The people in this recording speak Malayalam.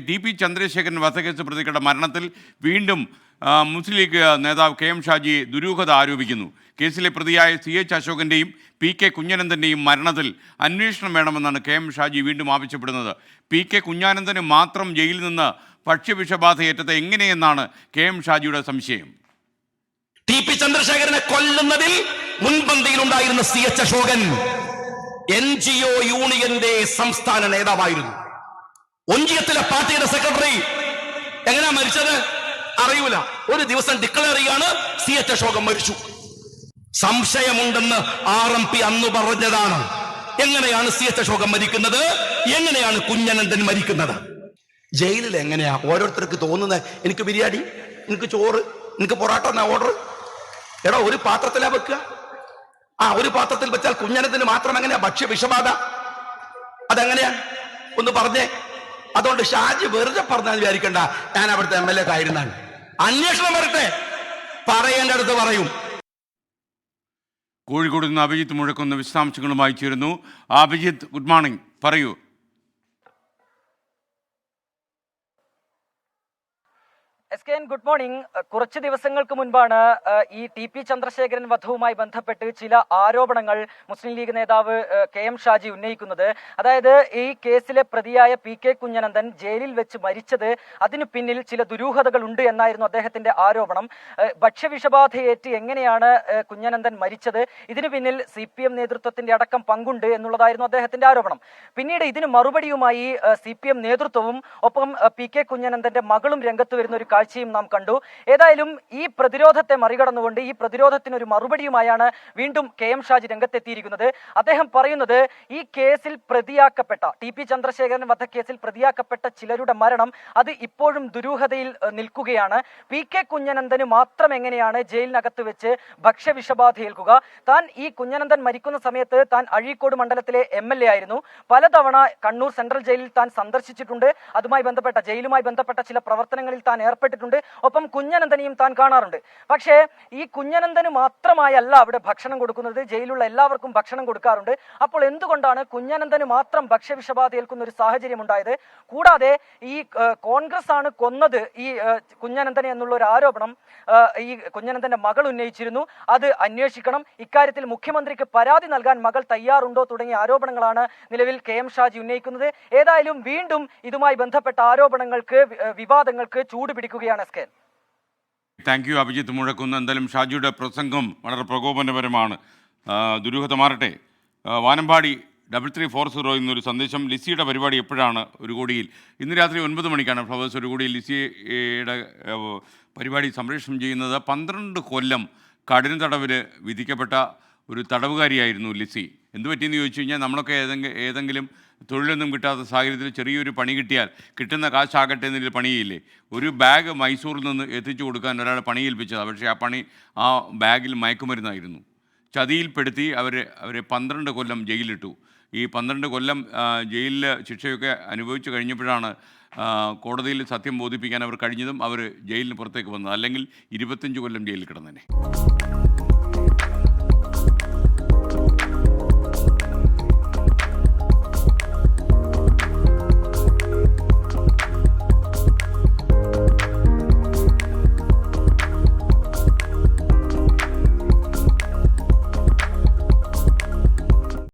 ടി പി ചന്ദ്രശേഖരൻ വധക്കേസ് പ്രതികളുടെ മരണത്തിൽ വീണ്ടും മുസ്ലിം ലീഗ് നേതാവ് കെ എം ഷാജി ദുരൂഹത ആരോപിക്കുന്നു. കേസിലെ പ്രതിയായ സി എച്ച് അശോകന്റെയും പി കെ കുഞ്ഞനന്ദന്റെയും മരണത്തിൽ അന്വേഷണം വേണമെന്നാണ് കെ എം ഷാജി വീണ്ടും ആവശ്യപ്പെടുന്നത്. പി കെ കുഞ്ഞാനന്ദന് മാത്രം ജയിലിൽ നിന്ന് ഭക്ഷ്യവിഷബാധയേറ്റത് എങ്ങനെയെന്നാണ് കെ എം ഷാജിയുടെ സംശയം. ടി പി ചന്ദ്രശേഖരനെ കൊല്ലുന്നതിൽ മുൻപന്തിയിലുണ്ടായിരുന്ന C H Ashokan N G O യൂണിയന്റെ സംസ്ഥാന നേതാവായിരുന്നു. ഒഞ്ചിയത്തിലെ പാർട്ടിയുടെ സെക്രട്ടറി എങ്ങനെയാ മരിച്ചത്? അറിയൂല. ഒരു ദിവസം ഡിക്ലെയർ ചെയ്യാണ് സി എച്ച് അശോകം മരിച്ചു. സംശയമുണ്ടെന്ന് ആർ എം പി അന്ന് പറഞ്ഞതാണ്. എങ്ങനെയാണ് സി എച്ച് അശോകം മരിക്കുന്നത്? എങ്ങനെയാണ് കുഞ്ഞനന്ദൻ മരിക്കുന്നത്? ജയിലിൽ എങ്ങനെയാ? ഓരോരുത്തർക്ക് തോന്നുന്നത് എനിക്ക് ബിരിയാണി എനിക്ക് ചോറ് എനിക്ക് പൊറോട്ട എന്നാ ഓർഡർ എടാ ഒരു പാത്രത്തിലാ വെക്കുക. ആ ഒരു പാത്രത്തിൽ വെച്ചാൽ കുഞ്ഞനത്തിന് മാത്രം എങ്ങനെയാ ഭക്ഷ്യ വിഷബാധ അതെങ്ങനെയാ? ഒന്ന് പറഞ്ഞേ. അതുകൊണ്ട് ഷാജി വെറുതെ പറഞ്ഞാൽ വിചാരിക്കണ്ട. ഞാൻ അവിടുത്തെ എം എൽ എ ആയിരുന്നാണ്. അന്വേഷണം വരട്ടെ. പറയേണ്ട അടുത്ത് പറയും. കോഴിക്കോട് നിന്ന് അഭിജിത്ത് മുഴക്കുന്ന വിശദാംശങ്ങളുമായി ചേരുന്നു. അഭിജിത്ത് ഗുഡ് മോർണിംഗ് പറയൂ. S K good morning. കുറച്ച് ദിവസങ്ങൾക്ക് മുൻപാണ് ഈ ടി പി ചന്ദ്രശേഖരൻ വധവുമായി ബന്ധപ്പെട്ട് ചില ആരോപണങ്ങൾ മുസ്ലിം ലീഗ് നേതാവ് കെ എം ഷാജി ഉന്നയിക്കുന്നത്. അതായത് ഈ കേസിലെ പ്രതിയായ പി കെ കുഞ്ഞനന്ദൻ ജയിലിൽ വെച്ച് മരിച്ചത് അതിനു പിന്നിൽ ചില ദുരൂഹതകൾ ഉണ്ട് എന്നായിരുന്നു അദ്ദേഹത്തിന്റെ ആരോപണം. ഭക്ഷ്യവിഷബാധയേറ്റ് എങ്ങനെയാണ് കുഞ്ഞനന്ദൻ മരിച്ചത്? ഇതിനു പിന്നിൽ സി പി എം നേതൃത്വത്തിന്റെ അടക്കം പങ്കുണ്ട് എന്നുള്ളതായിരുന്നു അദ്ദേഹത്തിന്റെ ആരോപണം. പിന്നീട് ഇതിന് മറുപടിയുമായി സി പി എം നേതൃത്വവും ഒപ്പം പി കെ കുഞ്ഞനന്ദന്റെ മകളും രംഗത്ത് വരുന്ന ഒരു കാഴ്ചയും നാം കണ്ടു. ഏതായാലും ഈ പ്രതിരോധത്തെ മറികടന്നുകൊണ്ട് ഈ പ്രതിരോധത്തിന് ഒരു മറുപടിയുമായാണ് വീണ്ടും കെ എം ഷാജി രംഗത്തെത്തിയിരിക്കുന്നത്. അദ്ദേഹം പറയുന്നത് ഈ കേസിൽ പ്രതിയാക്കപ്പെട്ട ടി പി ചന്ദ്രശേഖരൻ വധക്കേസിൽ പ്രതിയാക്കപ്പെട്ട ചിലരുടെ മരണം അത് ഇപ്പോഴും ദുരൂഹതയിൽ നിൽക്കുകയാണ്. പി കെ കുഞ്ഞനന്ദന് മാത്രം എങ്ങനെയാണ് ജയിലിനകത്ത് വെച്ച് ഭക്ഷ്യവിഷബാധ ഏൽക്കുക? താൻ ഈ കുഞ്ഞനന്ദൻ മരിക്കുന്ന സമയത്ത് താൻ അഴീക്കോട് മണ്ഡലത്തിലെ എം എൽ എ ആയിരുന്നു. പലതവണ കണ്ണൂർ സെൻട്രൽ ജയിലിൽ താൻ സന്ദർശിച്ചിട്ടുണ്ട്. അതുമായി ബന്ധപ്പെട്ട ജയിലുമായി ബന്ധപ്പെട്ട ചില പ്രവർത്തനങ്ങളിൽ താൻ ഏർപ്പെട്ടിട്ടുണ്ട്. ഒപ്പം കുഞ്ഞനന്ദനെയും താൻ കാണാറുണ്ട്. പക്ഷേ ഈ കുഞ്ഞനന്ദന് മാത്രമായല്ല അവിടെ ഭക്ഷണം കൊടുക്കുന്നത്. ജയിലുള്ള എല്ലാവർക്കും ഭക്ഷണം കൊടുക്കാറുണ്ട്. അപ്പോൾ എന്തുകൊണ്ടാണ് കുഞ്ഞനന്ദന് മാത്രം ഭക്ഷ്യവിഷബാധ ഏൽക്കുന്ന ഒരു സാഹചര്യം ഉണ്ടായത് കൂടാതെ ഈ കോൺഗ്രസ് ആണ് കൊന്നത് ഈ കുഞ്ഞനന്ദനെ എന്നുള്ള ഒരു ആരോപണം ഈ കുഞ്ഞനന്ദന്റെ മകൾ ഉന്നയിച്ചിരുന്നു. അത് അന്വേഷിക്കണം. ഇക്കാര്യത്തിൽ മുഖ്യമന്ത്രിക്ക് പരാതി നൽകാൻ മകൾ തയ്യാറുണ്ടോ തുടങ്ങിയ ആരോപണങ്ങളാണ് നിലവിൽ കെ എം ഷാജി ഉന്നയിക്കുന്നത്. ഏതായാലും വീണ്ടും ഇതുമായി ബന്ധപ്പെട്ട ആരോപണങ്ങൾക്ക് വിവാദങ്ങൾക്ക് ചൂട് പിടിക്കുകയാണ് S K thank you Abhijith മുഴക്കുന്ന. എന്തായാലും ഷാജിയുടെ പ്രസംഗം വളരെ പ്രകോപനപരമാണ്. ദുരൂഹത മാറട്ടെ. വാനമ്പാടി ഡബിൾ ത്രീ ഫോർ സീറോ എന്നൊരു സന്ദേശം ലിസിയുടെ പരിപാടി എപ്പോഴാണ് ഒരു കോടിയിൽ? ഇന്ന് രാത്രി ഒൻപത് മണിക്കാണ് ഫ്ലവേഴ്സ് ഒരു കോടിയിൽ ലിസിയുടെ പരിപാടി സംപ്രേഷണം ചെയ്യുന്നത്. പന്ത്രണ്ട് കൊല്ലം കഠിന തടവിന് വിധിക്കപ്പെട്ട ഒരു തടവുകാരിയായിരുന്നു ലിസി. എന്ത് പറ്റിയെന്ന് ചോദിച്ചു കഴിഞ്ഞാൽ നമ്മളൊക്കെ ഏതെങ്കിലും ഏതെങ്കിലും തൊഴിലൊന്നും കിട്ടാത്ത സാഹചര്യത്തിൽ ചെറിയൊരു പണി കിട്ടിയാൽ കിട്ടുന്ന കാശാകട്ടെ എന്നൊരു പണിയില്ലേ? ഒരു ബാഗ് മൈസൂറിൽ നിന്ന് എത്തിച്ചു കൊടുക്കാൻ ഒരാൾ പണി ഏൽപ്പിച്ചതാണ്. പക്ഷേ ആ പണി ആ ബാഗിൽ മയക്കുമരുന്നായിരുന്നു. ചതിയിൽപ്പെടുത്തി അവർ അവരെ പന്ത്രണ്ട് കൊല്ലം ജയിലിലിട്ടു ഈ പന്ത്രണ്ട് കൊല്ലം ജയിലിൽ ശിക്ഷയൊക്കെ അനുഭവിച്ചു കഴിഞ്ഞപ്പോഴാണ് കോടതിയിൽ സത്യം ബോധിപ്പിക്കാൻ അവർ കഴിഞ്ഞതും അവർ ജയിലിന് പുറത്തേക്ക് വന്നത്. അല്ലെങ്കിൽ ഇരുപത്തഞ്ച് കൊല്ലം ജയിലിൽ കിടന്നേനെ.